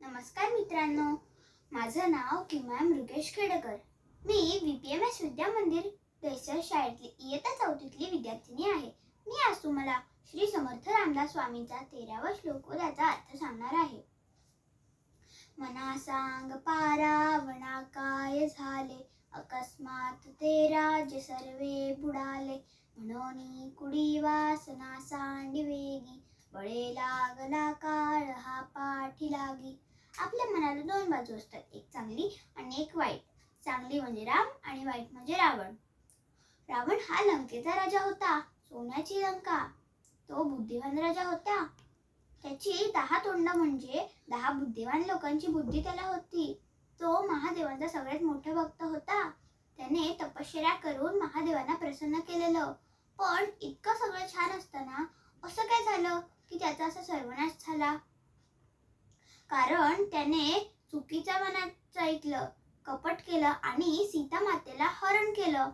नमस्कार मित्रांनो. माझं नाव किमा मृगेश खेडकर. मी V P M S Vidya Mandir Dahisar शाळेतली इयत्ता चौथीतली विद्यार्थिनी आहे. मी आज तुम्हाला श्री समर्थ रामदास स्वामींचा तेरावा श्लोक व त्याचा अर्थ सांगणार आहे. मना सांग पारावणा काय झाले? अकस्मात ते राज सर्वे बुडाले. म्हणून कुडी वासना सांडी वेगी बळे लागला काळ पाठी लागी. आपल्या मनाला दोन बाजू असतात एक चांगली आणि एक वाईट. चांगली म्हणजे राम आणि वाईट म्हणजे रावण. रावण हा लंकेचा राजा होता सोन्याची लंका. तो बुद्धिवान राजा होता. त्याची दहा तोंड म्हणजे दहा बुद्धिवान लोकांची बुद्धी त्याला होती. तो महादेवांचा सगळ्यात मोठा भक्त होता. त्याने तपश्चर्या करून महादेवांना प्रसन्न केलेलं. पण इतकं सगळं छान असताना असं काय झालं की त्याचा असा सर्वनाश झाला? कारण त्याने चुकीच्या मनाचं ऐकलं कपट केलं आणि सीता मातेला हरण केलं.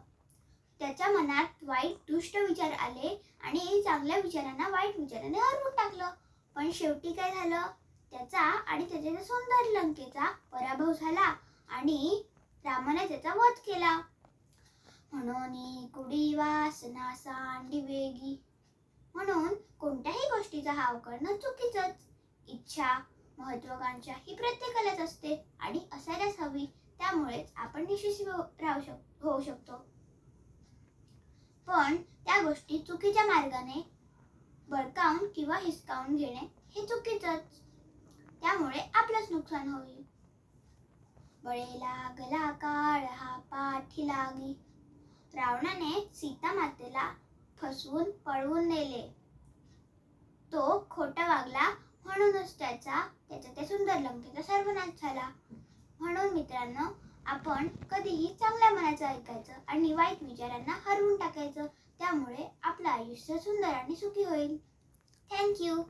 त्याच्या मनात वाईट दुष्ट विचार आले आणि चांगल्या विचारांना वाईट विचाराने हरवून टाकलं. पण शेवटी काय झालं? त्याचा आणि त्याच्या सुंदर लंकेचा पराभव झाला आणि रामाने त्याचा वध केला. म्हणून कुडी वासना सांडी वेगी. म्हणून कोणत्याही गोष्टीचा हाव करणं चुकीचंच. इच्छा महत्वाकांक्षा ही प्रत्येकालाच असते आणि असायलाच हवी त्यामुळेच आपण यशस्वी हो-, राहू शक होऊ शकतो. पण त्या गोष्टी चुकीच्या मार्गाने बळकावून किंवा हिसकावून घेणे हे चुकीचंच. त्यामुळे आपलंच नुकसान होईल. बळे लागला काळ हा पाठी लागी. रावणाने सीता मातेला फसवून पळवून नेले. तो खोटा वागला म्हणूनच त्याचा त्याचा त्या सुंदर लंकेचा सर्वनाश झाला. म्हणून मित्रांनो आपण कधीही चांगल्या मनाचं ऐकायचं आणि वाईट विचारांना हरवून टाकायचं. त्यामुळे आपलं आयुष्य सुंदर आणि सुखी होईल. थँक्यू